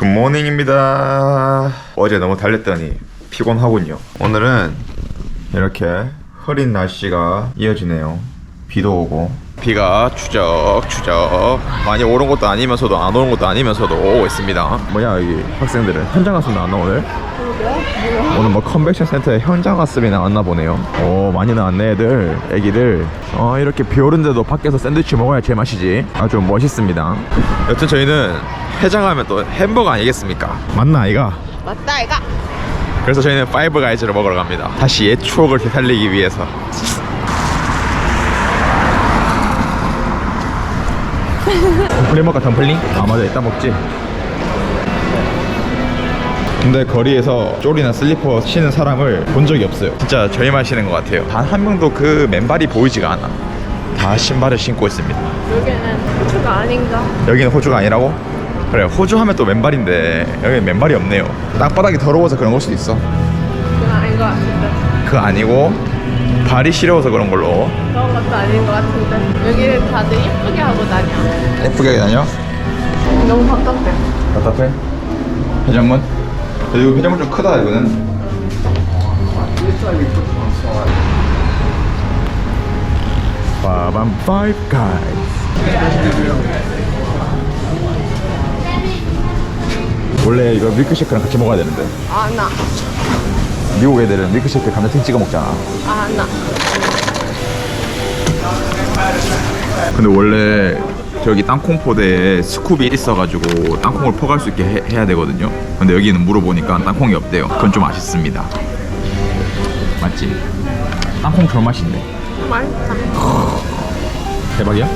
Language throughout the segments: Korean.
굿모닝입니다. 어제 너무 달렸더니 피곤하군요. 오늘은 이렇게 흐린 날씨가 이어지네요. 비도 오고 비가 추적추적 많이 오는 것도 아니면서도 안 오는 것도 아니면서도 오고 있습니다. 뭐야 여기 학생들은 현장 학습 나왔나 오늘? 오늘 뭐 컨벤션 센터에 현장 학습이 나왔나 보네요. 오 많이 나왔네 애들, 애기들. 어 이렇게 비 오는데도 밖에서 샌드위치 먹어야 제맛이지. 아주 멋있습니다. 여튼 저희는 해장하면 또 햄버거 아니겠습니까? 맞나 아이가? 맞다 이가 그래서 저희는 파이브 가이즈를 먹으러 갑니다. 다시 옛 추억을 되살리기 위해서. 덤플링 먹까 덤플링? 아 맞아 이따 먹지. 근데 거리에서 쪼리나 슬리퍼 신은 사람을 본 적이 없어요. 진짜 저희만 신은 것 같아요. 단 한 명도 그 맨발이 보이지가 않아. 다 신발을 신고 있습니다. 여기는 호주가 아닌가 여기는 호주가 아니라고? 그래 호주 하면 또 맨발인데 여기 맨발이 없네요. 땅바닥이 더러워서 그런 걸 수도 있어. 그건 아닌 것 같은데 그 아니고 발이 시려워서 그런 걸로 그런 것도 아닌 것 같은데 여기는 다들 예쁘게 하고 다녀 예쁘게 다녀 너무 바깥대 답답해 회전문 이거 회전문 좀 크다 이거는. 빠밤 파이브 가이즈 원래 이거 밀크쉐이크랑 같이 먹어야 되는데. 아나. 미국 애들은 밀크쉐이크 감자튀김 찍어 먹잖아. 아나. 근데 원래 저기 땅콩포대에 스쿱이 있어가지고 땅콩을 퍼갈 수 있게 해, 해야 되거든요. 근데 여기는 물어보니까 땅콩이 없대요. 그건 좀 아쉽습니다. 맞지? 땅콩 별 맛인데. 맛있다 대박이야?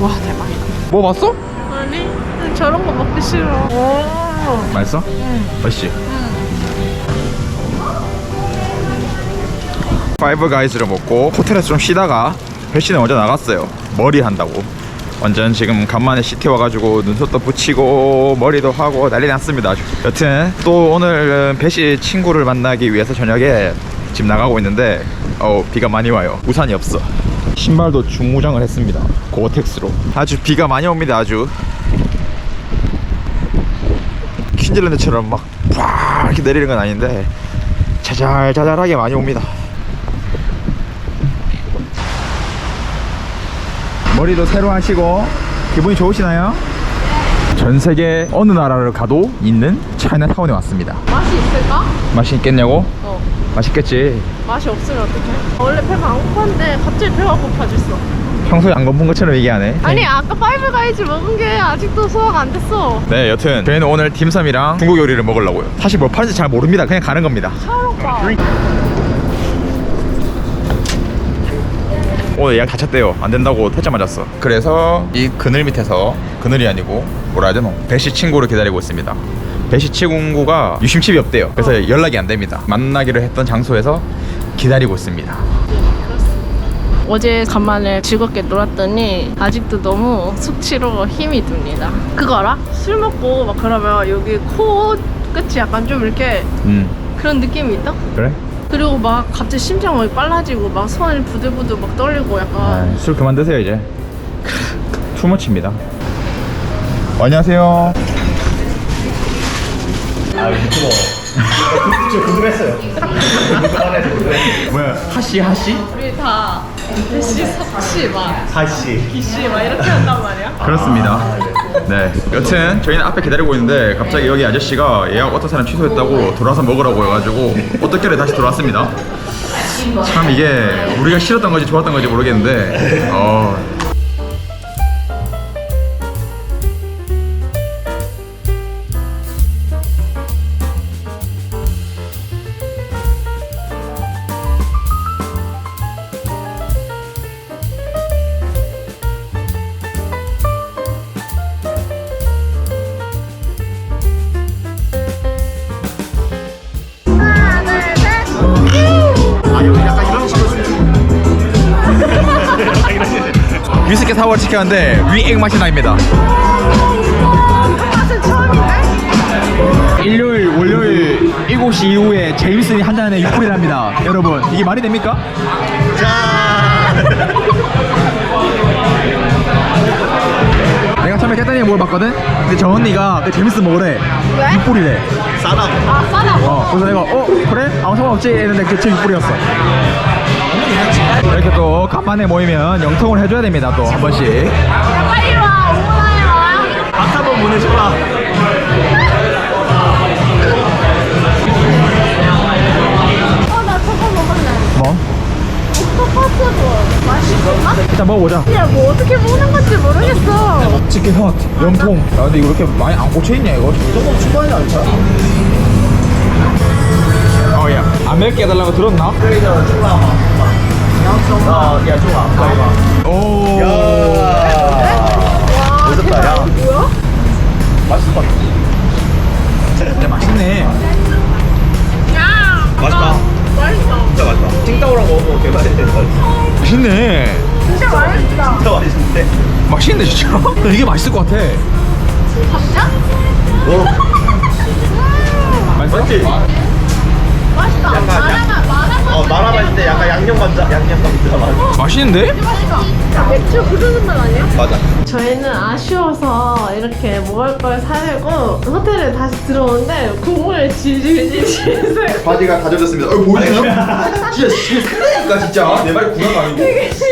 와 대박이다 뭐 봤어? 아니 저런 거 먹기 싫어 오 맛있어? 응. 맛있지? 파이브 가이즈를 먹고 호텔에서 좀 쉬다가 회신에 먼저 나갔어요. 머리 한다고. 완전 지금 간만에 시티 와가지고 눈썹도 붙이고 머리도 하고 난리 났습니다. 아주. 여튼 또 오늘은 배시 친구를 만나기 위해서 저녁에 지금 나가고 있는데 어 비가 많이 와요. 우산이 없어. 신발도 중무장을 했습니다. 고어텍스로. 아주 비가 많이 옵니다. 아주. 퀸즐랜드처럼 막 팍 이렇게 내리는 건 아닌데 자잘자잘하게 많이 옵니다. 머리도 새로 하시고 기분이 좋으시나요? 전 세계 어느 나라를 가도 있는 차이나타운에 왔습니다. 맛이 있을까? 맛이 있겠냐고? 어 맛있겠지. 맛이 없으면 어떡해 원래 배가 안 고픈데 갑자기 배가 고파졌어 평소에 안 건본 것처럼 얘기하네. 아니 아까 파이브 가이즈 먹은 게 아직도 소화가 안 됐어 네, 여튼 저희는 오늘 딤섬이랑 중국 요리를 먹으려고요. 사실 뭐 파는지 잘 모릅니다. 그냥 가는 겁니다. 샤오빠 오늘 예약 다 찼대요. 안 된다고 퇴짜 맞았어. 그래서 이 그늘 밑에서 그늘이 아니고 뭐라 해야 되노? 배시 친구를 기다리고 있습니다. 배시 친구가 유심칩이 없대요. 그래서 연락이 안 됩니다. 만나기로 했던 장소에서 기다리고 있습니다. 어제 간만에 즐겁게 놀았더니 아직도 너무 숙취로 힘이 듭니다. 그거 알아? 술 먹고 막 그러면 여기 코 끝이 약간 좀 이렇게 음, 그런 느낌이 있다? 그래? 그리고 막 갑자기 심장 막 빨라지고 막 손이 부들부들 막 떨리고 약간 아, 술 그만 드세요 이제. 투머치입니다. 안녕하세요. 아 유튜버 저 궁금했어요 뭐야? 하씨 하씨? 우리 다 대시 석시 막 하씨 기씨 막 이렇게 한단 말이야? 그렇습니다. 네. 여튼 저희는 앞에 기다리고 있는데 갑자기 여기 아저씨가 예약 어떤 사람 취소했다고 돌아서 먹으라고 해가지고 어떻게래 다시 돌아왔습니다. 참 이게 우리가 싫었던 건지 좋았던 건지 모르겠는데 어, 위스키 사월 시켰는데 위액 맛이 납니다. 처음인데? 일요일, 월요일 7시 이후에 제임슨이 한 잔에 6불이랍니다. 여러분 이게 말이 됩니까? 자 내가 참 처음에 깨단이가 먹어봤거든? 근데 저 언니가 그 재밌어 먹으래 왜? 육불이래 아 싸다고? 어 그래서 내가 어 그래? 아무 상관없지 했는데 그제 육불이었어 이렇게 또 간만에 모이면 영통을 해줘야 됩니다 또 한 번씩 야 빨리 와 오나요 와밥 한번 보내줘라. 맛있을까? 일단 먹어보자 야 뭐 어떻게 먹는 건지 모르겠어 치킨 헛 영통 야 근데 이거 이렇게 많이 안 꽂혀있냐 이거 조금 추가하지 않자. 어야 안 맵게 해달라고 들었나? 그래서 추가. 어, 야. 오. 뭐야? 맛있을 것 같아. 근데 맛있네 야 맛있다. 맛있어 진짜 맛있다. 찡따오랑 먹어보고 된다. 맛있네 진짜 맛있다 진짜 맛있는데. 맛있는데 진짜? 이게 맛있을 것 같아 진짜? 뭐? 맛있어? 맞지? 맛있다 마라맛 마라 맛 어, 마라맛 때 약간 양념 감자, 양념 감자 맛. 맛있는데? 맥주 부르는 맛 아니야? 맞아. 저희는 아쉬워서 이렇게 먹을 걸 사려고 호텔에 다시 들어오는데 국물을 질질질질 바지가 다 젖었습니다. 어, 보이세요? 진짜 신나니까 진짜. 내 말이 구나가 아니고.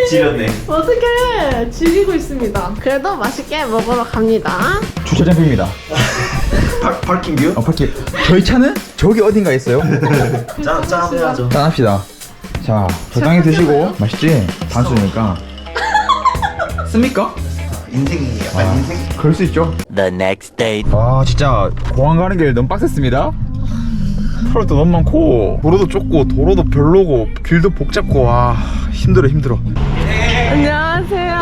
지렸네. 어떻게 즐기고 있습니다 그래도 맛있게 먹으러 갑니다 주차장입니다 파, 파킹 뷰? 어 파킹 저희 차는 저기 어딘가에 있어요 짠, 짠 해야죠. 짠 합시다 자 적당히 드시고 맛있지? 단수니까 씁니까? 인생이 약간 인생. 그럴 수 있죠 The next day. 아 진짜 공항 가는 길 너무 빡셌습니다 털도 너무 많고 도로도 좁고 도로도 별로고 길도 복잡고 와 힘들어 힘들어 안녕하세요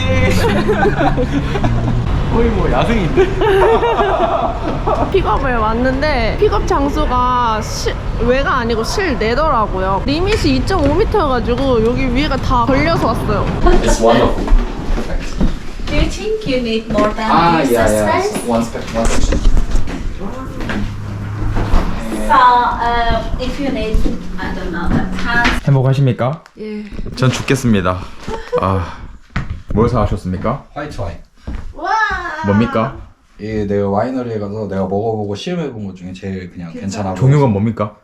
거의 뭐 야생인데? 픽업을 왔는데 픽업 장소가 실, 외가 아니고 실내더라고요 리밋이 2.5m여가지고 여기 위에가 다 걸려서 왔어요 Do you think you need more than Ah, this yeah, yeah. space? One spec, one section. So, uh, if you need, I don't know, the pants 행복하십니까? 예. 전 죽겠습니다 아 뭘 사가셨습니까? 화이트 와인. 와 뭡니까? 이 내가 와이너리에 가서 내가 먹어보고 시음해본 것 중에 제일 그냥 괜찮아. 종류가 뭡니까?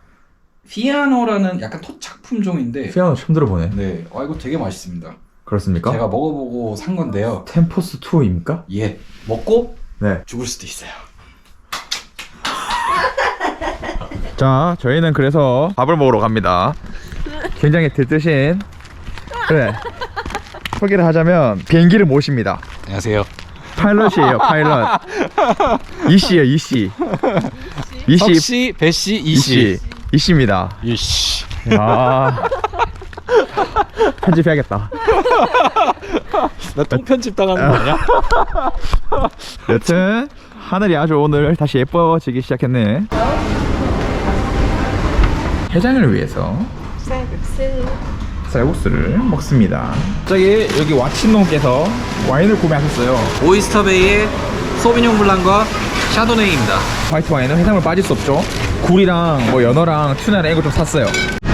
피아노라는 약간 토착 품종인데. 피아노 처음 들어보네 네, 어 이거 되게 맛있습니다. 그렇습니까? 제가 먹어보고 산 건데요. 템포스 2입니까? 예, 먹고 네. 죽을 수도 있어요. 자, 저희는 그래서 밥을 먹으러 갑니다. 굉장히 들뜨신 그래. 소개를 하자면 비행기를 모십니다. 안녕하세요. 파일럿이에요, 파일럿. 이씨예요, 이씨. 이씨, 석씨, 배씨, 이씨, 이씨입니다. 이씨. 아, 편집해야겠다. 나 똥편집 당하는 거 아니야? 여튼 하늘이 아주 오늘 다시 예뻐지기 시작했네. 해장을 위해서 쌀국수를 먹습니다. 갑자기 여기 와친놈께서 와인을 구매하셨어요. 오이스터베이의 소비뇽 블랑과 샤도네이입니다. 화이트 와인은 해산물 빠질 수 없죠. 굴이랑 뭐 연어랑 튜나랑 이거 좀 샀어요.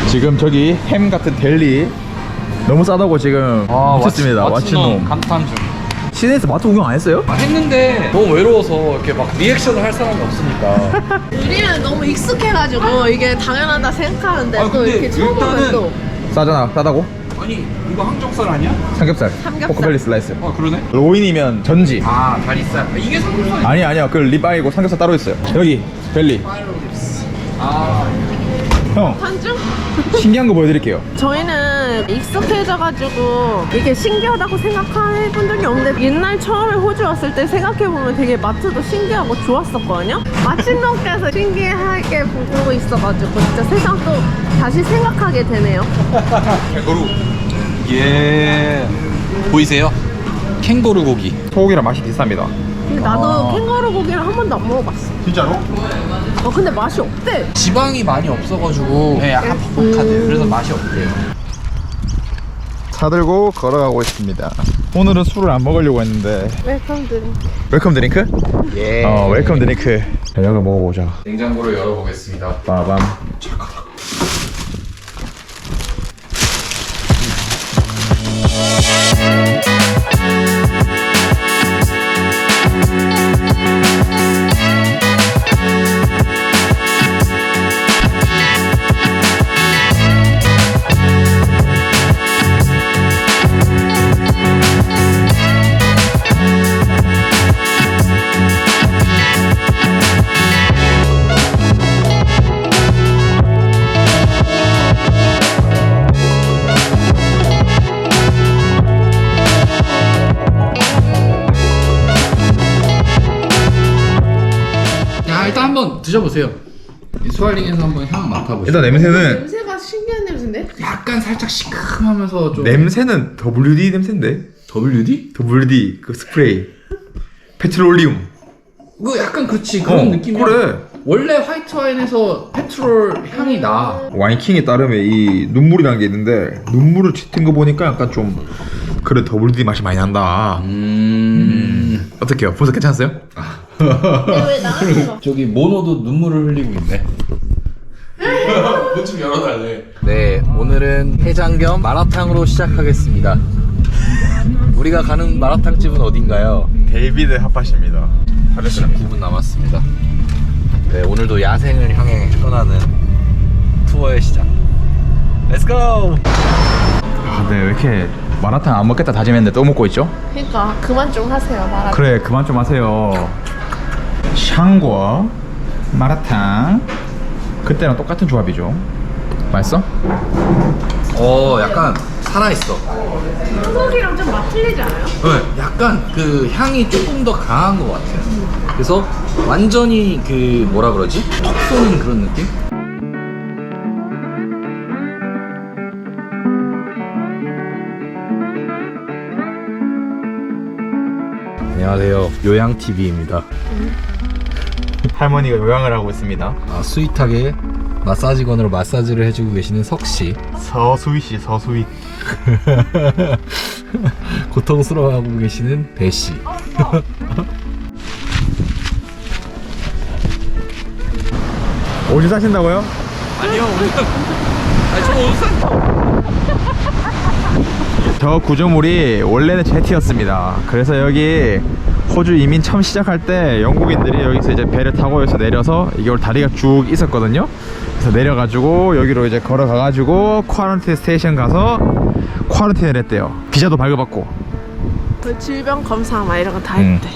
지금 저기 햄 같은 델리 너무 싸다고 지금 미쳤습니다. 와친놈. 감탄 중. 시내에서 마트 구경 안 했어요? 아, 했는데 너무 외로워서 이렇게 막 리액션을 할 사람이 없으니까. 우리는 너무 익숙해가지고 이게 당연하다 생각하는데 아, 또 근데 이렇게 처음 보면 일단은- 또 싸잖아. 싸다고? 아니 이거 항정살 아니야? 삼겹살. 삼겹살. 포크벨리 슬라이스. 어 그러네. 로인이면 전지. 아 다리살. 아, 이게 삼겹살. 아니 아니야. 그 립아이고 삼겹살 따로 있어요. 여기 벨리. 아 형 한중? 신기한 거 보여드릴게요. 저희는 익숙해져가지고 이게 신기하다고 생각해본 적이 없는데 옛날 처음에 호주 왔을 때 생각해보면 되게 마트도 신기하고 좋았었거든요 마침놈께서 신기하게 보고 있어가지고 진짜 세상도 다시 생각하게 되네요 캥거루. 예. 보이세요? 캥거루 고기. 소고기랑 맛이 비쌉니다. 근데 나도 캥거루 고기를 한 번도 안 먹어봤어 진짜로? 어 근데 맛이 없대 지방이 많이 없어가지고 네, 약간 퍽퍽하대요. 그래서 맛이 없대요. 차 들고 걸어가고 있습니다. 오늘은 술을 안 먹으려고 했는데 웰컴 드링크 웰컴 드링크? 예. 어 웰컴 드링크. 저녁을 먹어보자. 냉장고를 열어보겠습니다. 빠밤. 한번 스왈링에서 한번 향 맡아보세요. 일단 냄새는 냄새가 신기한 냄새인데? 약간 살짝 시큼하면서 좀 냄새는 WD 냄새인데 WD? WD 그 스프레이 페트롤리움 그 약간 그치 그런 어, 느낌이야. 그래 원래 화이트 와인에서 페트롤 향이 나. 와인킹에 따르면 이 눈물이라는 게 있는데 눈물을 짙은 거 보니까 약간 좀 그래 WD 맛이 많이 난다 음. 어떻게요? 벌써 괜찮았어요? 왜 나가는 거? 저기 모노도 눈물을 흘리고 있네. 문좀 열어달래. 네, 오늘은 해장 겸 마라탕으로 시작하겠습니다. 우리가 가는 마라탕 집은 어딘가요? 데이비드 핫팟입니다 9분 남았습니다. 네, 오늘도 야생을 향해 떠나는 투어의 시작. 렛츠고! 아, 네, 왜 이렇게 마라탕 안 먹겠다 다짐했는데 또 먹고 있죠? 그러니까 그만 좀 하세요 말아. 그래, 그만 좀 하세요. 샹궈, 마라탕. 그때랑 똑같은 조합이죠. 맛있어? 어, 약간 살아있어. 소고기랑 좀 맛 틀리지 않아요? 네, 약간 그 향이 조금 더 강한 것 같아요. 그래서 완전히 그 뭐라 그러지? 톡 쏘는 그런 느낌? 안녕하세요. 요양 TV입니다. 할머니가 요양을 하고 있습니다. 아, 스윗하게 마사지건으로 마사지를 해주고 계시는 석씨. 서수희 씨, 서수희. 고통스러워하고 계시는 배씨. 옷이 사신다고요? 아니요, 우리는. 아니, 저 옷은. 저 구조물이 원래는 제티였습니다. 그래서 여기 호주 이민 처음 시작할 때 영국인들이 여기서 이제 배를 타고 여기서 내려서 이게 다리가 쭉 있었거든요. 그래서 내려가지고 여기로 이제 걸어가가지고 쿼런틴 스테이션 가서 쿼런틴을 했대요. 비자도 발급받고. 그 질병 검사 막 이런 거 다 음. 했대.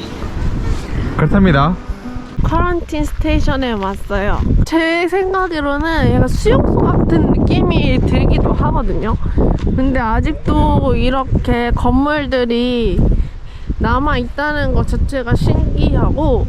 그렇답니다. 쿼런틴 스테이션에 왔어요. 제 생각으로는 약간 수용소 같은 느낌이 들기도 하거든요. 근데 아직도 이렇게 건물들이 남아 있다는 것 자체가 신기하고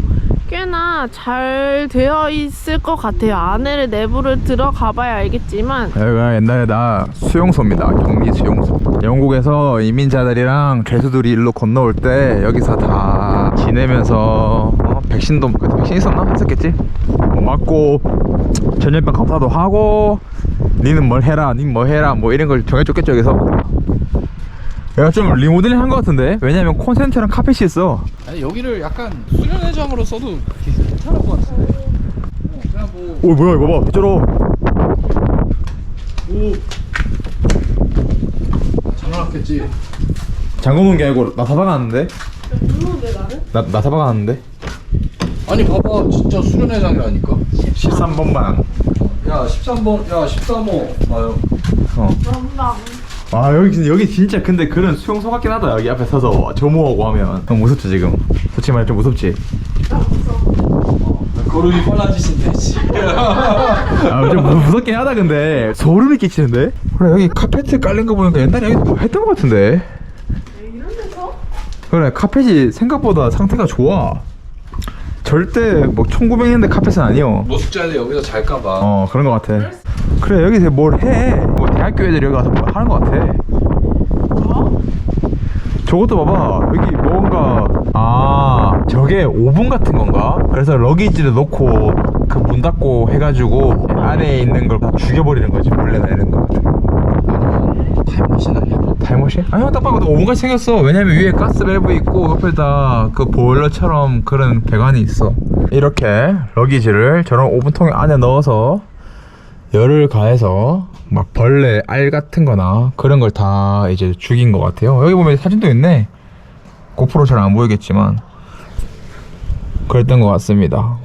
꽤나 잘 되어 있을 것 같아요. 안에를 내부를 들어가 봐야 알겠지만 여기가 옛날에 나 수용소입니다. 격리 수용소. 영국에서 이민자들이랑 죄수들이 일로 건너올 때 여기서 다 지내면서 어, 백신도 백신 있었나? 했었겠지. 뭐 맞고 전염병 검사도 하고 니는 뭘 해라, 니뭐 해라, 뭐 이런 걸 정해줬겠죠 여기서. 내가 좀 리모델링 한 것 같은데 왜냐면 콘센트랑 카펫이 있어. 아니, 여기를 약간 수련회장으로 써도 괜찮을 것 같은데. 어, 그냥 뭐. 오 뭐야 이거 봐, 빗자루. 장난았겠지. 잠궈놓은 게 아니고 나 사박 왔는데? 나 나 사박 왔는데? 아니, 봐봐. 진짜 수련회장이라니까. 13번만. 야, 13번, 야, 13호. 나요. 어. 아 여기 진짜 여기 진짜 근데 그런 수용소 같긴 하다. 여기 앞에 서서 조모하고 하면. 너무 무섭지 지금? 솔직히 말해 좀 무섭지? 걸음이 빨라지신데, 씨. 아좀 무섭긴 하다 근데. 소름이 끼치는데? 그래 여기 카페트 깔린 거 보니까 옛날에 여기 뭐 했던 거 같은데. 그래 카펫이 생각보다 상태가 좋아 절대 뭐 1900년대 카펫은 아니요. 노숙자들 여기서 잘까봐. 어 그런 거 같아. 그래 여기서 뭘해뭐 대학교 애들이 여기 와서 뭐 하는 거 같아. 저것도 봐봐. 여기 뭔가 아 저게 오븐 같은 건가? 그래서 러기지를 넣고 그 문 닫고 해가지고 안에 있는 걸 다 죽여버리는 거지. 벌레나 이런 거 타임머신 아니야? 타임머신? 아니요 딱 봐도 오븐같이 생겼어. 왜냐면 위에 가스 밸브 있고 옆에다 그 보일러처럼 그런 배관이 있어. 이렇게 러기지를 저런 오븐통 안에 넣어서 열을 가해서 막 벌레, 알 같은 거나 그런 걸 다 이제 죽인 것 같아요. 여기 보면 사진도 있네. 고프로 잘 안 보이겠지만. 그랬던 것 같습니다?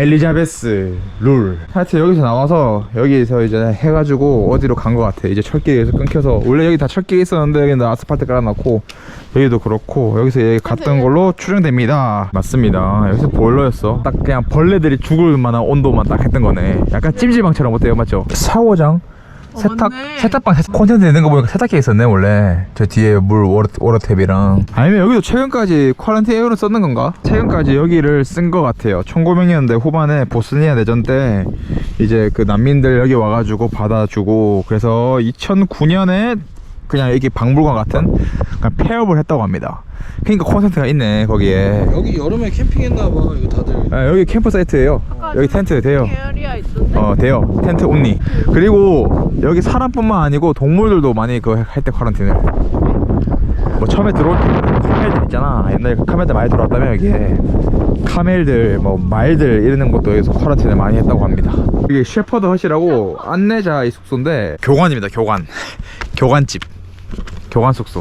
엘리자베스 룰. 하여튼 여기서 나와서 여기서 이제 해가지고 어디로 간 것 같아. 이제 철길에서 끊겨서. 원래 여기 다 철길이 있었는데 여기는 아스팔트 깔아놨고 여기도 그렇고 여기서 여기 갔던 걸로 추정됩니다. 맞습니다. 여기서 보일러였어. 딱 그냥 벌레들이 죽을 만한 온도만 딱 했던 거네. 약간 찜질방처럼 어때요? 맞죠? 샤워장 세탁 맞네. 세탁방 세- 콘텐츠 있는 거 보니까 세탁기 있었네 원래. 저 뒤에 물 워터, 워터탭이랑. 아니면 여기도 최근까지 쿼런티 에어를 썼는 건가? 최근까지 여기를 쓴거 같아요. 1900년대 후반에 보스니아 내전 때 이제 그 난민들 여기 와가지고 받아주고 그래서 2009년에 그냥 여기 박물관 같은 그냥 폐업을 했다고 합니다. 그러니까 콘센트가 있네 거기에. 여기 여름에 캠핑했나 봐. 이거 다들. 아, 여기 캠프 사이트예요 여기 텐트 돼요. 에어리아 있던데? 어 돼요. 텐트 온리 그리고 여기 사람뿐만 아니고 동물들도 많이 그 할 때 쿼런틴을. 뭐 처음에 들어올 때 카멜들 있잖아. 옛날에 그 카멜들 많이 들어왔다며 여기에. 카멜들 뭐 말들 이러는 것도 여기서 쿼런틴을 많이 했다고 합니다. 이게 셰퍼드 헛이라고 안내자 이 숙소인데 교관입니다 교관. 교관집. 교관 숙소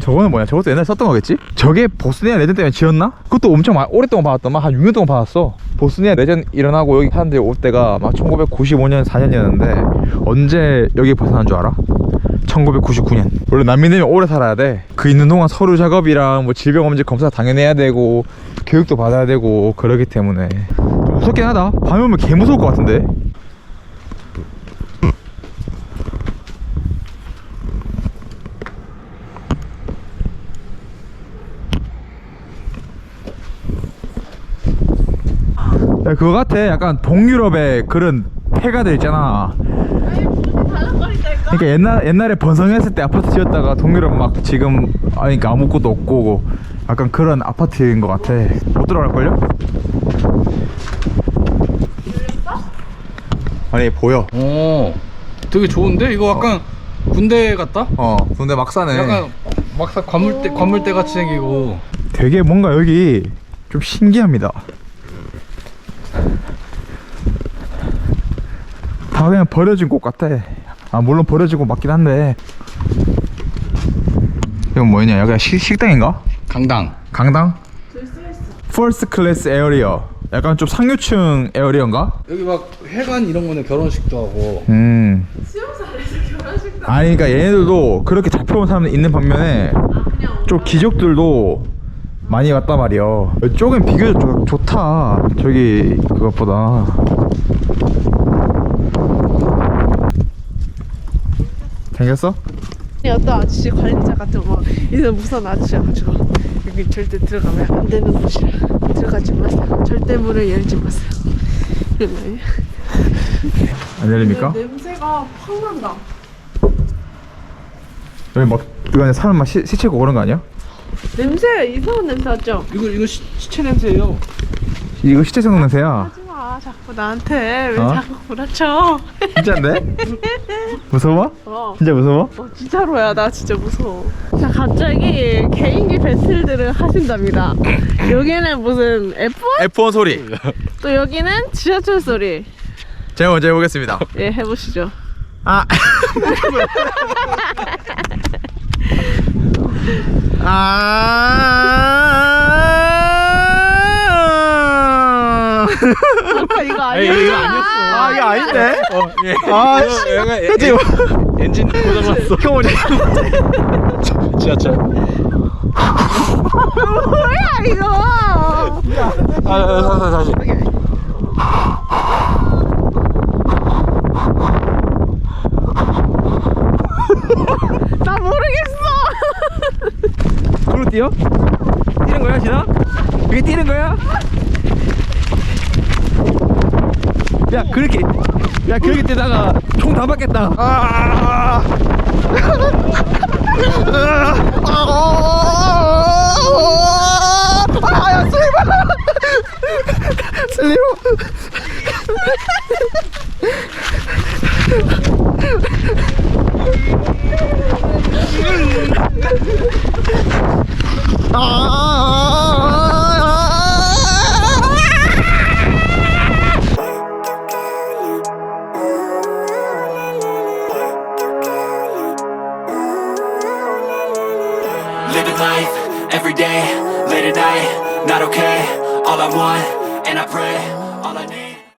저거는 뭐야? 저것도 옛날에 썼던 거겠지? 저게 보스니아 내전 때문에 지었나? 그것도 엄청 마- 오랫동안 받았더만 한 6년 동안 받았어 보스니아 내전 일어나고 여기 사람들이 올 때가 막 1995년 4년이었는데 언제 여기 벗어난 줄 알아? 1999년 원래 난민들이 오래 살아야 돼그 있는 동안 서류 작업이랑 뭐 질병 검진 검사 당연히 해야 되고 교육도 받아야 되고 그러기 때문에 좀 무섭긴 하다 밤에 오면 개 무서울 것 같은데 야, 그거 같아. 약간 동유럽의 그런 폐가들 있잖아. 그러니까 옛날 옛날에 번성했을 때 아파트 지었다가 동유럽 막 지금 아 그러니까 아무것도 없고 약간 그런 아파트인 것 같아. 못 들어갈 걸요? 아니 보여. 어 되게 좋은데 이거 약간 군대 같다? 어, 근데 막 사네. 약간 막상 관물대 관물대 같이 생기고 되게 뭔가 여기 좀 신기합니다. 다 그냥 버려진 곳 같아. 아 물론 버려진 곳 맞긴 한데. 이건 뭐냐? 여기가 식, 식당인가? 강당 강당? First Class Area. 약간 좀 상류층 에어리어인가? 여기 막 회관 이런 거는 결혼식도 하고 음. 아니 그러니까 얘네들도 그렇게 잡혀온 사람들 있는 반면에 좀 기족들도 많이 왔단 말이야 이쪽은 비교적 좋, 좋다 저기 그것보다 생겼어? 어떤 아저씨 관리자 같은 거 이런 무서운 아저씨여가지고 여기 절대 들어가면 안 되는 곳이라 들어가지 마세요 절대 문을 열지 마세요 이런 거 아니야? 안 열립니까? 냄새가 확 난다 여기 막 이거 안에 사람 막 시, 시체고 그런 거 아니야? 냄새 이상한 냄새 나죠? 이거 이거 시, 시체 냄새예요 이거 시체 성 냄새야 하지 마 자꾸 나한테 왜 어? 자꾸 구라쳐 진짜인데? 무서워? 어. 진짜 무서워? 어, 진짜로야 나 진짜 무서워 자 갑자기 개인기 배틀들을 하신답니다 여기는 무슨 F1? F1 소리 또 여기는 지하철 소리 제가 먼저 해보겠습니다 예 해보시죠 아. 아. 아까 이거 아니었어 아, 이거 아닌데? 어, 예. 아, 씨. 얘가 에- 그치? 엔- 엔진 고장났어 형 어디? 지하철 뭐야 이거 아, 아, 다시 다시 나 모르겠어 그로 뛰어? 뛰는 거야, 진아? 이게 뛰는 거야? 야, 그렇게, 야, 그렇게 뛰다가 총 다 맞겠다. 아, 아, 야, 슬리버! 슬리버! Living